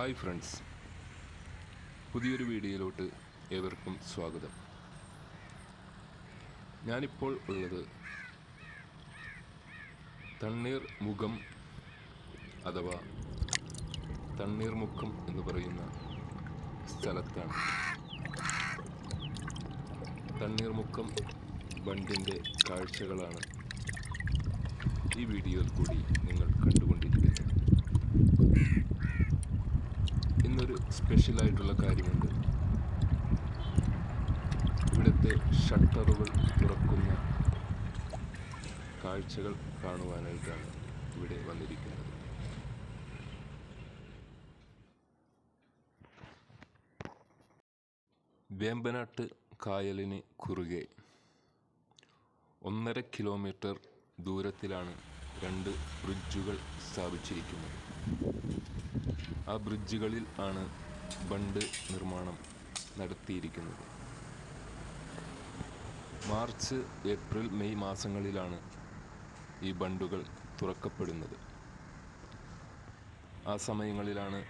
Hi friends. പുതിയൊരു വീഡിയോയിലോട്ട് ഏവർക്കും സ്വാഗതം. ഞാനിപ്പോൾ ഉള്ളത് തണ്ണീർ മുഖം അഥവാ തണ്ണീർമുക്കം എന്ന് പറയുന്ന സ്ഥലത്താണ്. തണ്ണീർമുക്കം ബണ്ടിന്റെ കാഴ്ചകളാണ് ഈ വീഡിയോയിൽ കൂടി നിങ്ങൾ കണ്ടുകൊണ്ടിരിക്കുന്നത് ഇന്നൊരു സ്പെഷ്യലായിട്ടുള്ള കാര്യമുണ്ട്. ഇവിടുത്തെ ഷട്ടറുകൾ തുറക്കുന്ന കാഴ്ചകൾ കാണുവാനായിട്ടാണ് ഇവിടെ വന്നിരിക്കുന്നത്. വേമ്പനാട്ട് കായലിന് കുറുകെ ഒന്നര കിലോമീറ്റർ ദൂരത്തിലാണ് രണ്ട് ബ്രിഡ്ജുകൾ സ്ഥാപിച്ചിരിക്കുന്നത്. ആ ബ്രിഡ്ജുകളിൽ ആണ് ബണ്ട് നിർമ്മാണം നടത്തിയിരിക്കുന്നത്. മാർച്ച് ഏപ്രിൽ മെയ് മാസങ്ങളിലാണ് ഈ ബണ്ടുകൾ തുറക്കപ്പെടുന്നത്. ആ സമയങ്ങളിലാണ്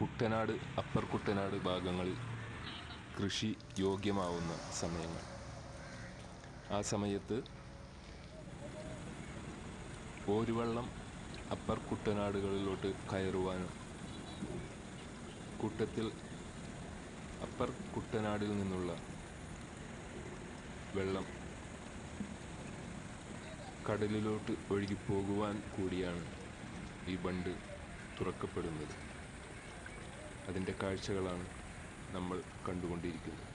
കുട്ടനാട് അപ്പർ കുട്ടനാട് ഭാഗങ്ങളിൽ കൃഷി യോഗ്യമാവുന്ന സമയങ്ങൾ. ആ സമയത്ത് ഓരുവെള്ളം അപ്പർ കുട്ടനാടുകളിലോട്ട് കയറുവാനും കൂട്ടത്തിൽ അപ്പർ കുട്ടനാടിൽ നിന്നുള്ള വെള്ളം കടലിലോട്ട് ഒഴുകിപ്പോകുവാൻ കൂടിയാണ് ഈ ബണ്ട് തുറക്കപ്പെടുന്നത്. അതിന്റെ കാഴ്ചകളാണ് നമ്മൾ കണ്ടുകൊണ്ടിരിക്കുന്നത്.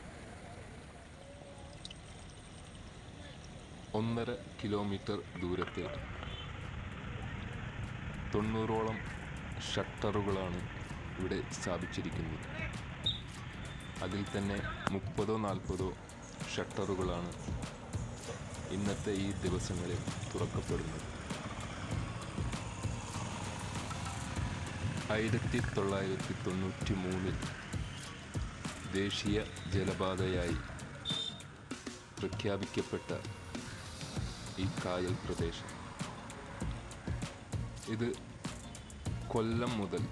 ഒന്നര കിലോമീറ്റർ ദൂരത്തിൽ തൊണ്ണൂറോളം ഷട്ടറുകളാണ് ഇവിടെ സ്ഥാപിച്ചിരിക്കുന്നത് അതിൽ തന്നെ മുപ്പതോ നാൽപ്പതോ ഷട്ടറുകളാണ് ഇന്നത്തെ ഈ ദിവസങ്ങളിൽ തുറക്കപ്പെടുന്നത്. ആയിരത്തി തൊള്ളായിരത്തി തൊണ്ണൂറ്റി മൂന്നിൽ ദേശീയ ജലപാതയായി പ്രഖ്യാപിക്കപ്പെട്ട ഈ കായൽ പ്രദേശം. ഇത് കൊല്ലം മുതൽ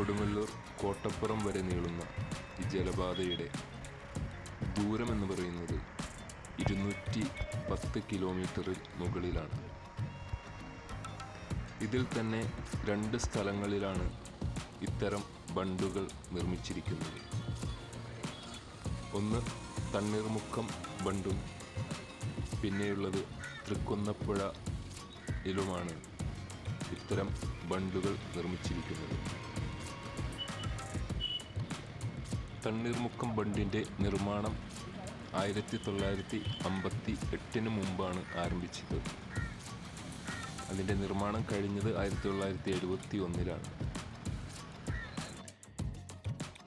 കൊടുങ്ങല്ലൂർ കോട്ടപ്പുറം വരെ നീളുന്ന ഈ ജലപാതയുടെ ദൂരമെന്ന് പറയുന്നത് ഇരുന്നൂറ്റി പത്ത് കിലോമീറ്ററിൽ മുകളിലാണ്. ഇതിൽ തന്നെ രണ്ട് സ്ഥലങ്ങളിലാണ് ഇത്തരം ബണ്ടുകൾ നിർമ്മിച്ചിരിക്കുന്നത്. ഒന്ന് തണ്ണീർമുക്കം ബണ്ടും പിന്നെയുള്ളത് തൃക്കുന്നപ്പുഴയിലുമാണ് ഇത്തരം ബണ്ടുകൾ നിർമ്മിച്ചിരിക്കുന്നത്. തണ്ണീർമുക്കം ബണ്ടിന്റെ നിർമ്മാണം ആയിരത്തി തൊള്ളായിരത്തി അമ്പത്തി എട്ടിന് മുമ്പാണ് ആരംഭിച്ചത്. അതിന്റെ നിർമ്മാണം കഴിഞ്ഞത് ആയിരത്തി തൊള്ളായിരത്തി എഴുപത്തി ഒന്നിലാണ്.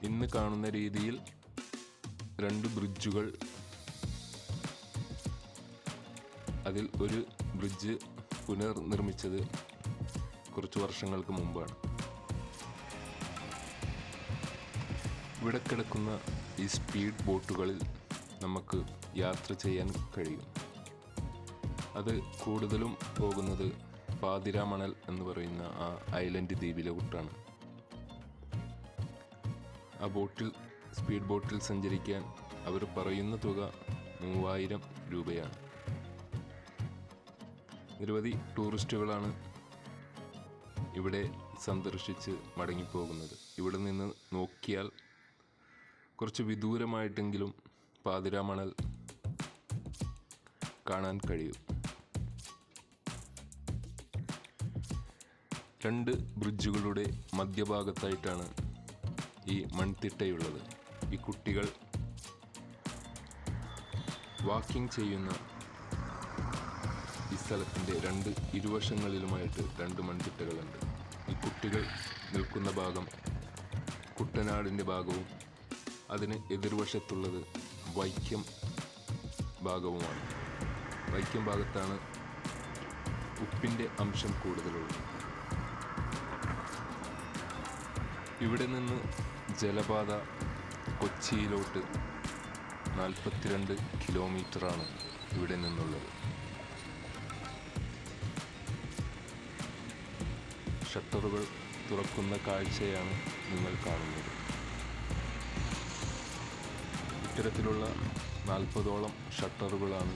ഇന്ന് കാണുന്ന രീതിയിൽ രണ്ട് ബ്രിഡ്ജുകൾ അതിൽ ഒരു ബ്രിഡ്ജ് പുനർനിർമ്മിച്ചത് കുറച്ച് വർഷങ്ങൾക്ക് മുമ്പാണ്. ഇവിടെ കിടക്കുന്ന ഈ സ്പീഡ് ബോട്ടുകളിൽ നമുക്ക് യാത്ര ചെയ്യാൻ കഴിയും. അത് കൂടുതലും പോകുന്നത് പാതിരാമണൽ എന്ന് പറയുന്ന ആ ഐലൻഡ് ദ്വീപിലോട്ടാണ് ആ ബോട്ടിൽ സ്പീഡ് ബോട്ടിൽ സഞ്ചരിക്കാൻ അവർ പറയുന്ന തുക മൂവായിരം രൂപയാണ്. നിരവധി ടൂറിസ്റ്റുകളാണ് ഇവിടെ സന്ദർശിച്ച് മടങ്ങിപ്പോകുന്നത്. ഇവിടെ നിന്ന് നോക്കിയാൽ കുറച്ച് വിദൂരമായിട്ടെങ്കിലും പാതിരാമണൽ കാണാൻ കഴിയും. രണ്ട് ബ്രിഡ്ജുകളുടെ മധ്യഭാഗത്തായിട്ടാണ് ഈ മൺതിട്ടയുള്ളത്. ഈ കുട്ടികൾ വാക്കിംഗ് ചെയ്യുന്ന ഈ സ്ഥലത്തിന്റെ രണ്ട് ഇരുവശങ്ങളിലുമായിട്ട് രണ്ട് മൺതിട്ടകളുണ്ട്. ഈ കുട്ടികൾ നിൽക്കുന്ന ഭാഗം കുട്ടനാടിന്റെ ഭാഗവും അതിന് എതിർവശത്തുള്ളത് വൈക്കം ഭാഗവുമാണ്. വൈക്കം ഭാഗത്താണ് ഉപ്പിന്റെ അംശം കൂടുതലുള്ളത്. ഇവിടെ നിന്ന് ജലപാത കൊച്ചിയിലോട്ട് നാൽപ്പത്തിരണ്ട് കിലോമീറ്ററാണ് ഇവിടെ നിന്നുള്ളത്. ഷട്ടറുകൾ തുറക്കുന്ന കാഴ്ചയാണ് നിങ്ങൾ കാണുന്നത്. ഇത്തരത്തിലുള്ള നാൽപ്പതോളം ഷട്ടറുകളാണ്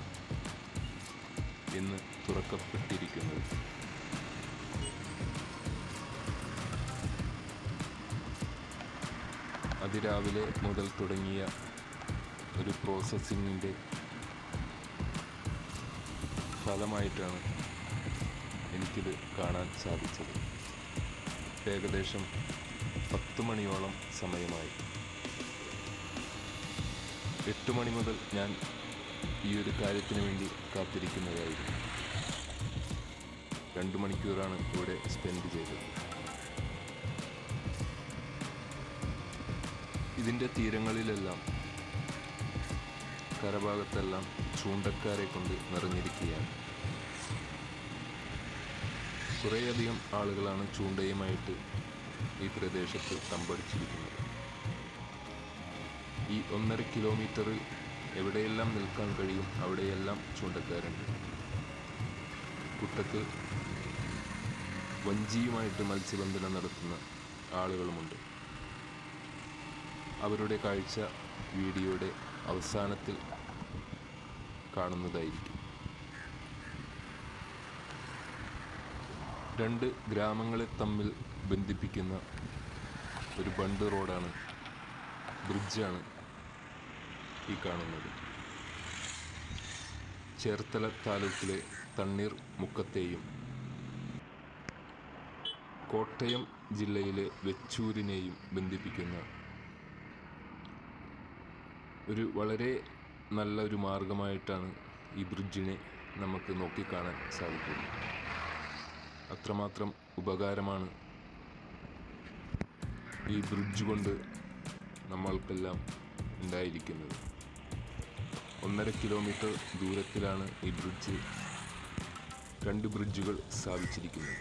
ഇന്ന് തുറക്കപ്പെട്ടിരിക്കുന്നത്. അതിരാവിലെ മുതൽ തുടങ്ങിയ ഒരു പ്രോസസ്സിങ്ങിന്റെ ഫലമായിട്ടാണ് എനിക്കിത് കാണാൻ സാധിച്ചത്. ഏകദേശം പത്ത് മണിയോളം സമയമായി. എട്ട് മണി മുതൽ ഞാൻ ഈ ഒരു കാര്യത്തിന് വേണ്ടി കാത്തിരിക്കുന്നതായിരുന്നു. രണ്ട് മണിക്കൂറാണ് ഇവിടെ സ്പെൻഡ് ചെയ്തത്. ഇതിന്റെ തീരങ്ങളിലെല്ലാം കരഭാഗത്തെല്ലാം ചൂണ്ടക്കാരെ കൊണ്ട് നിറഞ്ഞിരിക്കുകയാണ്. കുറേയധികം ആളുകളാണ് ചൂണ്ടയുമായിട്ട് ഈ പ്രദേശത്ത് തമ്പടിച്ചിരിക്കുന്നത്. ഈ ഒന്നര കിലോമീറ്ററിൽ എവിടെയെല്ലാം നിൽക്കാൻ കഴിയും അവിടെയെല്ലാം ചൂണ്ടക്കാരുണ്ട്. കുട്ടക്ക് വഞ്ചിയുമായിട്ട് മത്സ്യബന്ധനം നടത്തുന്ന ആളുകളുമുണ്ട്. അവരുടെ കാഴ്ച വീഡിയോയുടെ അവസാനത്തിൽ കാണുന്നതായിരിക്കും. രണ്ട് ഗ്രാമങ്ങളെ തമ്മിൽ ബന്ധിപ്പിക്കുന്ന ഒരു ബണ്ട് റോഡാണ് ബ്രിഡ്ജാണ് ഈ കാണുന്നത്. ചേർത്തല താലൂക്കിലെ തണ്ണീർ മുക്കത്തെയും കോട്ടയം ജില്ലയിലെ വെച്ചൂരിനെയും ബന്ധിപ്പിക്കുന്ന ഒരു വളരെ നല്ല ഒരു മാർഗമായിട്ടാണ് ഈ ബ്രിഡ്ജിനെ നമുക്ക് നോക്കിക്കാണാൻ സാധിക്കുന്നത്. അത്രമാത്രം ഉപകാരമാണ് ഈ ബ്രിഡ്ജ് കൊണ്ട് നമ്മൾക്കെല്ലാം ഉണ്ടായിരിക്കുന്നത്. ഒന്നര കിലോമീറ്റർ ദൂരത്തിലാണ് ഈ ബ്രിഡ്ജ് രണ്ട് ബ്രിഡ്ജുകൾ സ്ഥാപിച്ചിരിക്കുന്നത്.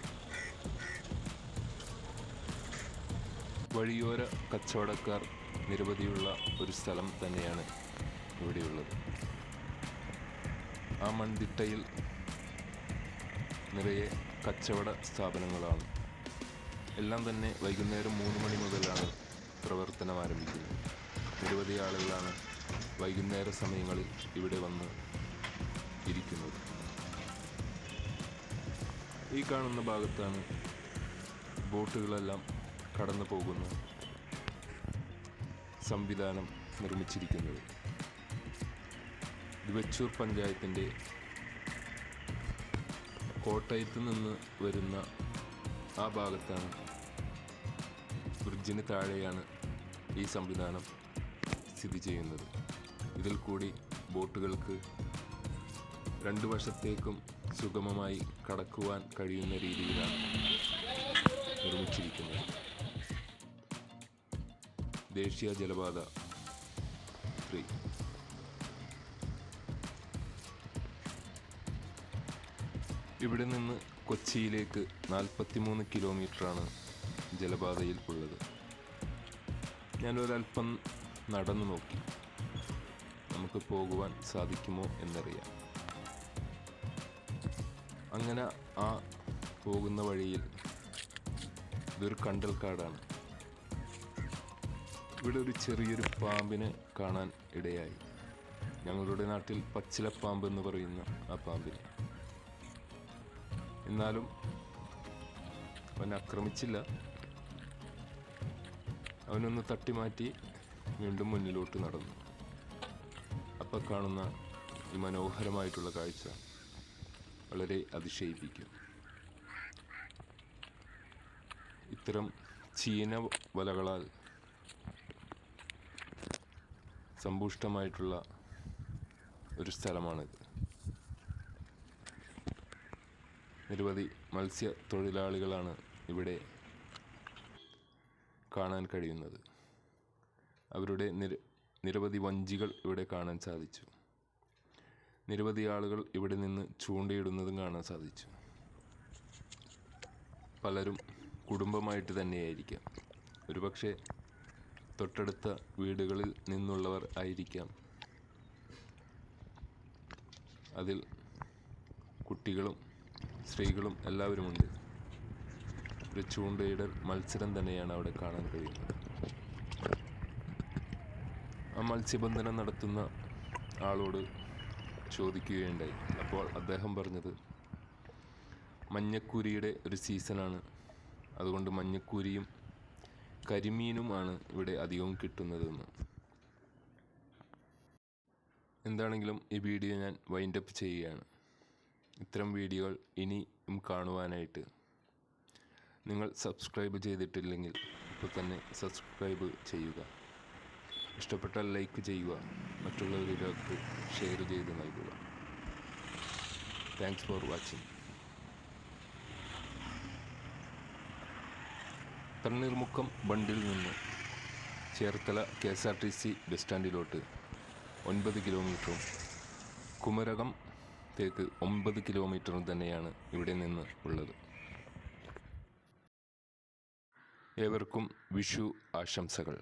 വഴിയോര കച്ചവടക്കാർ നിരവധിയുള്ള ഒരു സ്ഥലം തന്നെയാണ് ഇവിടെയുള്ളത്. ആ മൺതിട്ടയിൽ നിറയെ കച്ചവട സ്ഥാപനങ്ങളാണ്. എല്ലാം തന്നെ വൈകുന്നേരം മൂന്ന് മണി മുതലാണ് പ്രവർത്തനം ആരംഭിക്കുന്നത്. നിരവധി ആളുകളാണ് വൈകുന്നേര സമയങ്ങളിൽ ഇവിടെ വന്ന് ഇരിക്കുന്നത്. ഈ കാണുന്ന ഭാഗത്താണ് ബോട്ടുകളെല്ലാം കടന്നു പോകുന്ന സംവിധാനം നിർമ്മിച്ചിരിക്കുന്നത്. വെച്ചൂർ പഞ്ചായത്തിന്റെ കോട്ടയത്ത് നിന്ന് വരുന്ന ആ ഭാഗത്താണ് ബ്രിഡ്ജിന് താഴെയാണ് ഈ സംവിധാനം സ്ഥിതി ചെയ്യുന്നത്. ഇതിൽ കൂടി ബോട്ടുകൾക്ക് രണ്ട് വശത്തേക്കും സുഗമമായി കടക്കുവാൻ കഴിയുന്ന രീതിയിലാണ് നിർമ്മിച്ചിരിക്കുന്നത്. ദേശീയ ജലപാത ത്രീ. ഇവിടെ നിന്ന് കൊച്ചിയിലേക്ക് നാൽപ്പത്തിമൂന്ന് കിലോമീറ്ററാണ് ജലപാതയിൽ ഉള്ളത് ഞാനൊരൽപ്പം നടന്നു നോക്കി. നമുക്ക് പോകുവാൻ സാധിക്കുമോ എന്നറിയാം. അങ്ങനെ ആ പോകുന്ന വഴിയിൽ ഇതൊരു കണ്ടൽക്കാടാണ് ഇവിടെ ഒരു ചെറിയൊരു പാമ്പിനെ കാണാൻ ഇടയായി. ഞങ്ങളുടെ നാട്ടിൽ പച്ചിലപ്പാമ്പ് എന്ന് പറയുന്ന ആ പാമ്പിനെ. എന്നാലും അവൻ ആക്രമിച്ചില്ല. അവനൊന്ന് തട്ടിമാറ്റി വീണ്ടും മുന്നിലോട്ട് നടന്നു. അപ്പം കാണുന്ന ഈ മനോഹരമായിട്ടുള്ള കാഴ്ച വളരെ അതിശയിപ്പിക്കും. ഇത്തരം ചീന വലകളാൽ സമ്പുഷ്ടമായിട്ടുള്ള ഒരു സ്ഥലമാണിത്. നിരവധി മത്സ്യ തൊഴിലാളികളാണ് ഇവിടെ കാണാൻ കഴിയുന്നത്. അവരുടെ നിര നിരവധി വഞ്ചികൾ ഇവിടെ കാണാൻ സാധിച്ചു. നിരവധി ആളുകൾ ഇവിടെ നിന്ന് ചൂണ്ടയിടുന്നതും കാണാൻ സാധിച്ചു. പലരും കുടുംബമായിട്ട് തന്നെയായിരിക്കാം. ഒരുപക്ഷെ തൊട്ടടുത്ത വീടുകളിൽ നിന്നുള്ളവർ ആയിരിക്കാം. അതിൽ കുട്ടികളും സ്ത്രീകളും എല്ലാവരുമുണ്ട്. ഒരു ചൂണ്ടയിടൽ മത്സരം തന്നെയാണ് അവിടെ കാണാൻ കഴിയുന്നത്. മത്സ്യബന്ധനം നടത്തുന്ന ആളോട് ചോദിക്കുകയുണ്ടായി. അപ്പോൾ അദ്ദേഹം പറഞ്ഞത് മഞ്ഞക്കൂരിയുടെ ഒരു സീസണാണ്. അതുകൊണ്ട് മഞ്ഞക്കൂരിയും കരിമീനുമാണ് ഇവിടെ അധികവും കിട്ടുന്നതെന്ന്. എന്താണെങ്കിലും ഈ വീഡിയോ ഞാൻ വൈൻഡപ്പ് ചെയ്യുകയാണ്. ഇത്തരം വീഡിയോകൾ ഇനിയും കാണുവാനായിട്ട് നിങ്ങൾ സബ്സ്ക്രൈബ് ചെയ്തിട്ടില്ലെങ്കിൽ ഇപ്പോൾ തന്നെ സബ്സ്ക്രൈബ് ചെയ്യുക. ഇഷ്ടപ്പെട്ടാൽ ലൈക്ക് ചെയ്യുക. മറ്റുള്ളവരിലേക്ക് ഷെയർ ചെയ്ത് നൽകുക. താങ്ക്സ് ഫോർ വാച്ചിങ് തണ്ണീർമുക്കം ബണ്ടിൽ നിന്ന് Cherthala K S R T C bus സ്റ്റാൻഡിലോട്ട് ഒൻപത് കിലോമീറ്ററും കുമരകം തേക്ക് ഒമ്പത് കിലോമീറ്ററും തന്നെയാണ് ഇവിടെ നിന്ന് ഉള്ളത്. ഏവർക്കും വിഷു ആശംസകൾ.